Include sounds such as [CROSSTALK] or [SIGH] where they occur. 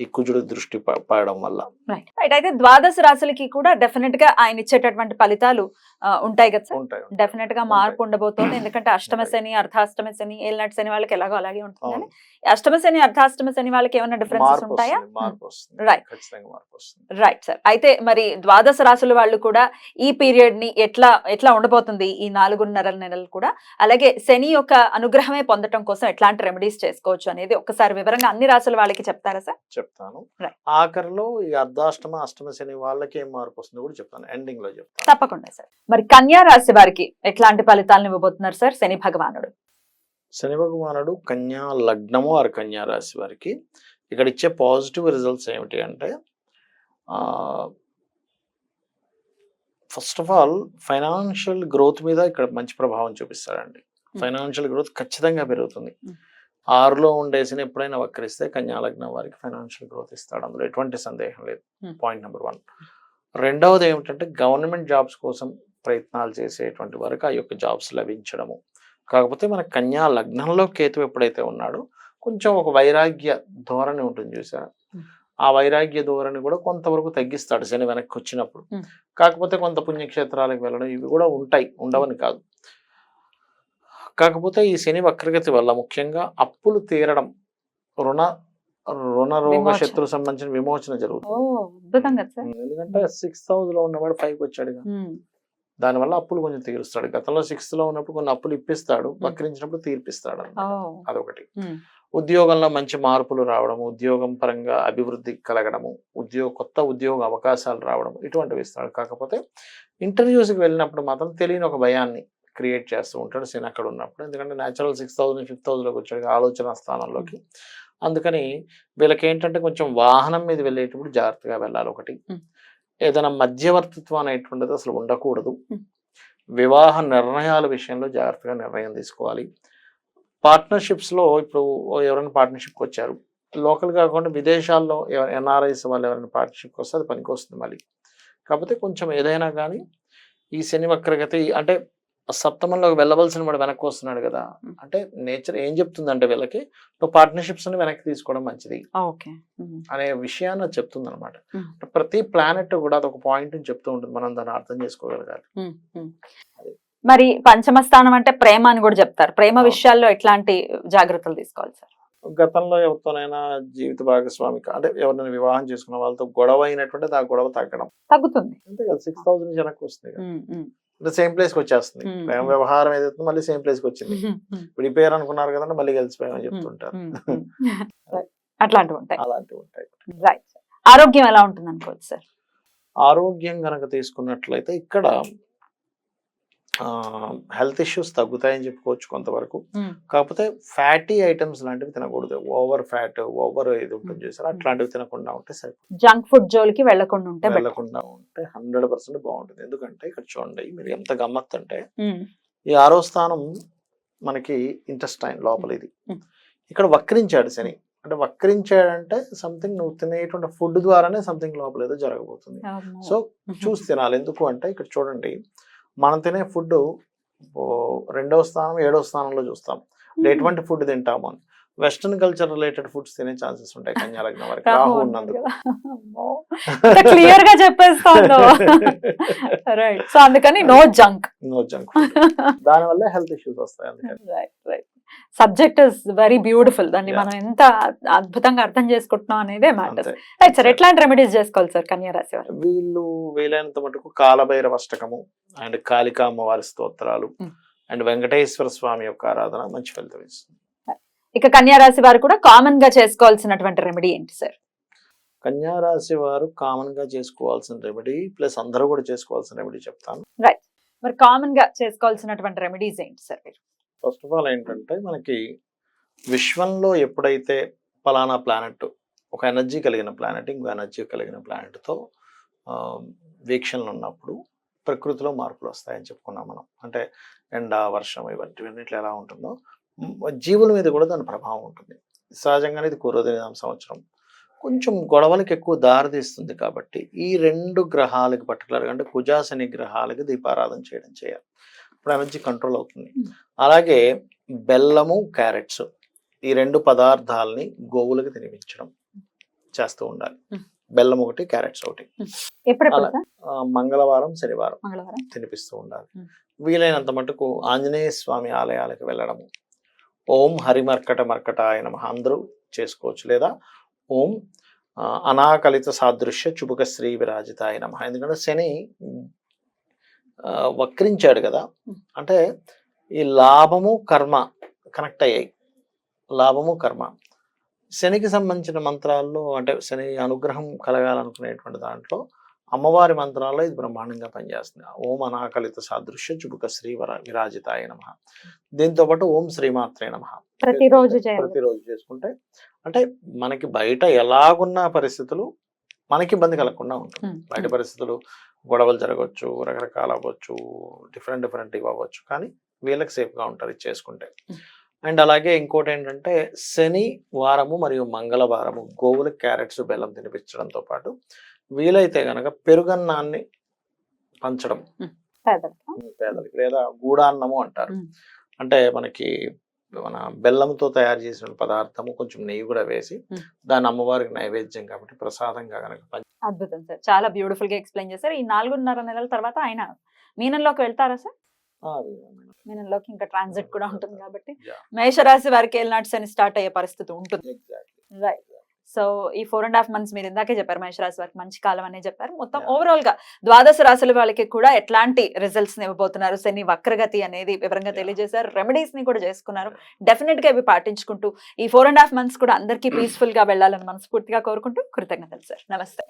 ఈ కుజుడు దృష్టి పడడం వల్ల. అయితే ద్వాదశ రాశులకి కూడా డెఫినెట్గా ఆయన ఇచ్చేటటువంటి ఫలితాలు ఉంటాయి కదా సార్? డెఫినెట్గా మార్పు ఉండబోతోంది. ఎందుకంటే అష్టమ శని అర్ధాష్టమ శని ఏళ్ళనాటి శని వాళ్ళకి ఎలాగో అలాగే ఉంటుంది కానీ అష్టమ శని అర్ధాష్టమ శని వాళ్ళకి ఏమైనా డిఫరెన్సెస్ ఉంటాయా? వస్తుంది రైట్ సార్ అయితే మరి ద్వాదశ రాశుల వాళ్ళు కూడా ఈ పీరియడ్ని ఎట్లా ఎట్లా ఉండబోతుంది ఈ నాలుగున్నర నెలలు కూడా? అలాగే శని యొక్క అనుగ్రహమే పొందటం కోసం ఎట్లాంటి రెమెడీస్ చేసుకోవచ్చు అనేది ఒక్కసారి వివరంగా అన్ని రాశుల వాళ్ళకి చెప్తారా సార్ చెప్తాను. ఆఖరిలో ఈ అర్ధాష్టమ అష్టమ శని వాళ్ళకి ఏం మార్పు వస్తుందో కూడా చెప్తాను. ఎండింగ్లో చెప్తాను. తప్పకుండా సార్ మరి కన్యా రాశి వారికి ఎట్లాంటి ఫలితాలను ఇవ్వబోతున్నారు సార్? శని భగవానుడు. శని భగవానుడు కన్యా లగ్నము ఆరు కన్యా రాశి వారికి ఇక్కడ ఇచ్చే పాజిటివ్ రిజల్ట్స్ ఏమిటి అంటే first of all financial growth మీద ఇక్కడ మంచి ప్రభావం చూపిస్తాడండి. ఫైనాన్షియల్ గ్రోత్ ఖచ్చితంగా పెరుగుతుంది. ఆరులో ఉండేసిన ఎప్పుడైనా వక్రిస్తే కన్యా లగ్నం వారికి ఫైనాన్షియల్ గ్రోత్ ఇస్తాడు. అందులో ఎటువంటి సందేహం లేదు. Point number one. రెండవది ఏమిటంటే గవర్నమెంట్ జాబ్స్ కోసం ప్రయత్నాలు చేసేటువంటి వారికి ఆ యొక్క జాబ్స్ లభించడము. కాకపోతే మన కన్యా లగ్నంలో కేతు ఎప్పుడైతే ఉన్నాడో కొంచెం ఒక వైరాగ్య ధోరణి ఉంటుంది చూసారా Hmm. ఆ వైరాగ్య ధోరణి కూడా కొంతవరకు తగ్గిస్తాడు శని వెనక్కి వచ్చినప్పుడు. కాకపోతే కొంత పుణ్యక్షేత్రాలకు వెళ్ళడం ఇవి కూడా ఉంటాయి ఉండవని కాదు. కాకపోతే ఈ శని వక్రగతి వల్ల ముఖ్యంగా అప్పులు తీరడం రుణ రుణ రోగ. శత్రు సంబంధించిన విమోచన జరుగుతుంది. ఎందుకంటే సిక్స్త్ హౌస్లో ఉన్నవాడు పైకి వచ్చాడు దానివల్ల అప్పులు కొంచెం తీరుస్తాడు. గతంలో సిక్స్త్లో ఉన్నప్పుడు కొన్ని అప్పులు ఇప్పిస్తాడు వక్రించినప్పుడు తీర్పిస్తాడు అదొకటి. ఉద్యోగంలో మంచి మార్పులు రావడం ఉద్యోగం పరంగా అభివృద్ధి కలగడము ఉద్యోగ కొత్త ఉద్యోగ అవకాశాలు రావడం ఇటువంటివి ఇస్తాడు. కాకపోతే ఇంటర్వ్యూస్కి వెళ్ళినప్పుడు మాత్రం తెలియని ఒక భయాన్ని క్రియేట్ చేస్తూ ఉంటాడు శని అక్కడ ఉన్నప్పుడు. ఎందుకంటే న్యాచురల్ సిక్స్ థౌసండ్ ఫిఫ్త్లోకి వచ్చాడు ఆలోచన స్థానంలోకి. అందుకని వీళ్ళకి ఏంటంటే కొంచెం వాహనం మీద వెళ్ళేటప్పుడు జాగ్రత్తగా వెళ్ళాలి ఒకటి. ఏదైనా మధ్యవర్తిత్వం అనేటువంటిది అసలు ఉండకూడదు. వివాహ నిర్ణయాల విషయంలో జాగ్రత్తగా నిర్ణయం తీసుకోవాలి. పార్ట్నర్షిప్స్లో ఇప్పుడు ఎవరైనా పార్ట్నర్షిప్కి వచ్చారు. లోకల్ కాకుండా విదేశాల్లో ఎన్ఆర్ఐస్ వాళ్ళు ఎవరైనా పార్ట్నర్షిప్కి వస్తే అది పనికి వస్తుంది మళ్ళీ. కాకపోతే కొంచెం ఏదైనా కానీ ఈ శని వక్రగతి అంటే సప్తమంలోకి వెళ్ళవలసిన వాడు వెనక్కి వస్తున్నాడు కదా. అంటే నేచర్ ఏం చెప్తుందంటే వీళ్ళకి నువ్వు పార్ట్నర్షిప్స్ని వెనక్కి తీసుకోవడం మంచిది ఓకే. అనే విషయాన్ని చెప్తుంది అనమాట. ప్రతి ప్లానెట్ కూడా అదొక పాయింట్ చెప్తూ ఉంటుంది. మనం దాన్ని అర్థం చేసుకోగలగాలి. మరి పంచమ స్థానం అంటే ప్రేమ అని కూడా చెప్తారు. ప్రేమ. విషయాల్లో ఎట్లాంటి జాగ్రత్తలు తీసుకోవాలి సార్? గతంలో ఎవరితోనైనా జీవిత భాగస్వామికి అంటే ఎవరినైనా వివాహం చేసుకున్న వాళ్ళతో గొడవ అయినటువంటి ఆ గొడవ తగ్గడం. తగ్గుతుంది. అంతే కదా సిక్స్ థౌసండ్ వెనక్కి వస్తుంది సేమ్ ప్లేస్కి వచ్చేస్తుంది. ప్రేమ వ్యవహారం ఏదైతే మళ్ళీ సేమ్ ప్లేస్కి వచ్చింది. విడిపోయారు అనుకున్నారు కదండి మళ్ళీ కలిసిపోయామని చెప్తుంటారు. [LAUGHS] అట్లాంటివి ఉంటాయి. అలాంటివి ఉంటాయి. రైట్ ఆరోగ్యం ఎలా ఉంటుంది అనుకోవచ్చు సార్ ఆరోగ్యం గనక తీసుకున్నట్లయితే ఇక్కడ హెల్త్ ఇష్యూస్ తగ్గుతాయని చెప్పుకోవచ్చు కొంతవరకు. కాకపోతే ఫ్యాటీ ఐటమ్స్ లాంటివి తినకూడదు. ఓవర్ ఫ్యాట్ ఓవర్ ఇది ఉంటుంది చూసారు? అట్లాంటివి తినకుండా ఉంటే సరిపోతుంది. జంక్ ఫుడ్ జోలికి వెళ్ళకుండా ఉంటే. వెళ్ళకుండా ఉంటే హండ్రెడ్ పర్సెంట్ బాగుంటుంది. ఎందుకంటే ఇక్కడ చూడండి మీరు ఎంత గమ్మత్ అంటే ఈ ఆరో స్థానం మనకి ఇంటెస్టైన్ లోపల ఇది. ఇక్కడ వక్రించాడు శని. అంటే వక్రించాడంటే సంథింగ్ నువ్వు తినేటువంటి ఫుడ్ ద్వారానే సంథింగ్ లోపల ఏదో జరగబోతుంది. సో చూసి [LAUGHS] తినాలి. ఎందుకు అంటే ఇక్కడ చూడండి మనం తినే ఫుడ్ రెండవ స్థానం ఏడవ స్థానంలో చూస్తాం. ఎటువంటి ఫుడ్ తింటాము అని. వెస్టర్న్ కల్చర్ రిలేటెడ్ ఫుడ్స్ తినే ఛాన్సెస్ ఉంటాయి కన్యా లగ్నం వరకు. రాహు ఉన్నందుకు. [LAUGHS] క్లియర్గా చెప్పేస్తాను. [LAUGHS] రైట్ సో అందుకని నో జంక్ నో జంక్ దాని వల్ల హెల్త్ ఇష్యూస్ వస్తాయి అందుకని. Right right subject is very beautiful. దాన్ని. మనం ఎంత అద్భుతంగా అర్థం చేసుకుంటున్నాం అనేదే మ్యాటర్స్. అంతే. రైట్ సార్ ఎట్లాంటి రెమెడీస్ చేసుకోవాలి సార్ కన్యా రాశి వారు? వీళ్ళు వీలైనంత మటుకు కాలభైరవ అష్టకము అండ్ కాళికా అమ్మవారి స్తోత్రాలు Hmm. అండ్ వెంకటేశ్వర స్వామి యొక్క ఆరాధన మంచి ఫలితం ఇస్తుంది. ఇక కన్యా రాశి వారు కూడా కామన్గా చేసుకోవాల్సినటువంటి రెమెడీ ఏంటి సార్? కన్యా రాశి వారు కామన్గా చేసుకోవాల్సిన రెమెడీ ప్లస్ అందరూ కూడా చేసుకోవాల్సిన రెమెడీ చెప్తాను. మరి కామన్గా చేసుకోవాల్సినటువంటి రెమెడీస్ ఏంటి సార్ మీరు? ఫస్ట్ ఆఫ్ ఆల్ ఏంటంటే మనకి విశ్వంలో ఎప్పుడైతే పలానా ప్లానెట్ ఒక ఎనర్జీ కలిగిన ప్లానెట్ ఇంకో ఎనర్జీ కలిగిన ప్లానెట్తో వీక్షణలు ఉన్నప్పుడు ప్రకృతిలో మార్పులు వస్తాయని చెప్పుకున్నాం మనం. అంటే ఎండ వర్షం ఇవన్నిటిలో ఎలా ఉంటుందో జీవుల మీద కూడా దాని ప్రభావం ఉంటుంది. సహజంగానే ఇది కూరదనేదాం సంవత్సరం. కొంచెం గొడవలకు ఎక్కువ దారితీస్తుంది కాబట్టి ఈ రెండు గ్రహాలకి పర్టికులర్గా అంటే కుజాశని గ్రహాలకి దీపారాధన చేయడం చేయాలి. ఇప్పుడు ఎనర్జీ కంట్రోల్ అవుతుంది. అలాగే బెల్లము క్యారెట్స్ ఈ రెండు పదార్థాలని గోవులకు తినిపించడం చేస్తూ ఉండాలి. బెల్లం ఒకటి క్యారెట్స్ ఒకటి. మంగళవారం శనివారం తినిపిస్తూ ఉండాలి. వీలైనంత మటుకు ఆంజనేయ స్వామి ఆలయాలకు వెళ్ళడము ఓం హరిమర్కట మర్కటాయ నమః అందరూ చేసుకోవచ్చు. లేదా ఓం అనాకలిత సాదృశ్య చుబుక శ్రీ విరాజితాయ నమః. ఎందుకంటే శని వక్రించాడు కదా. అంటే ఈ లాభము కర్మ కనెక్ట్ అయ్యాయి. లాభము కర్మ. శనికి సంబంధించిన మంత్రాల్లో అంటే శని అనుగ్రహం కలగాలనుకునేటువంటి దాంట్లో అమ్మవారి మంత్రాల్లో ఇది బ్రహ్మాండంగా పనిచేస్తుంది. ఓం అనాకలిత సాదృశ్య చుబుక శ్రీ వర విరాజితాయ నమ. దీంతో పాటు ఓం శ్రీమాత్రే నమ. ప్రతిరోజు ప్రతిరోజు చేసుకుంటే అంటే మనకి బయట ఎలాగున్న పరిస్థితులు మనకి ఇబ్బంది కలగకుండా ఉంటుంది. బయట పరిస్థితులు గొడవలు జరగవచ్చు రకరకాలు అవ్వచ్చు డిఫరెంట్ డిఫరెంట్ ఇవి అవ్వచ్చు కానీ వీళ్ళకి సేఫ్గా ఉంటారు ఇది చేసుకుంటే. అండ్ అలాగే ఇంకోటి ఏంటంటే శని వారము మరియు మంగళవారము గోవులకు క్యారెట్స్ బెల్లం తినిపించడంతో పాటు వీలైతే గనక పెరుగన్నాన్ని పంచడం పేదలకు. లేదా గూడాన్నము అంటారు. అంటే మనకి మన బెల్లంతో తయారు చేసిన పదార్థము కొంచెం నెయ్యి కూడా వేసి. దాన్ని అమ్మవారికి నైవేద్యం కాబట్టి ప్రసాదంగా కనుక అద్భుతం సార్. చాలా బ్యూటిఫుల్గా ఎక్స్ప్లెయిన్ చేశారు. ఈ నాలుగున్నర నెలల తర్వాత ఆయన మీనంలోకి వెళ్తారా సార్? మీనంలోకి ఇంకా ట్రాన్సిట్ కూడా ఉంటుంది కాబట్టి. మేషరాశి వారికి ఏలినాట్స్ అని స్టార్ట్ అయ్యే పరిస్థితి ఉంటుంది. రైట్ సో ఈ ఫోర్ అండ్ హాఫ్ మంత్స్ మీరు ఇందాకే చెప్పారు మేషరాశి వారికి మంచి కాలం అనే చెప్పారు. మొత్తం. ఓవరాల్గా ద్వాదశ రాశుల వాళ్ళకి కూడా ఎట్లాంటి రిజల్ట్స్ ఇవ్వబోతున్నారు? శని వక్రగతి అనేది వివరంగా. తెలియజేశారు. రెమెడీస్ని కూడా చేసుకున్నారు. డెఫినెట్గా ఇవి పాటించుకుంటూ ఈ ఫోర్ అండ్ హాఫ్ మంత్స్ కూడా అందరికీ [CLEARS THROAT] పీస్ఫుల్గా వెళ్ళాలని మనస్ఫూర్తిగా కోరుకుంటూ కృతజ్ఞతలు సార్ నమస్తే.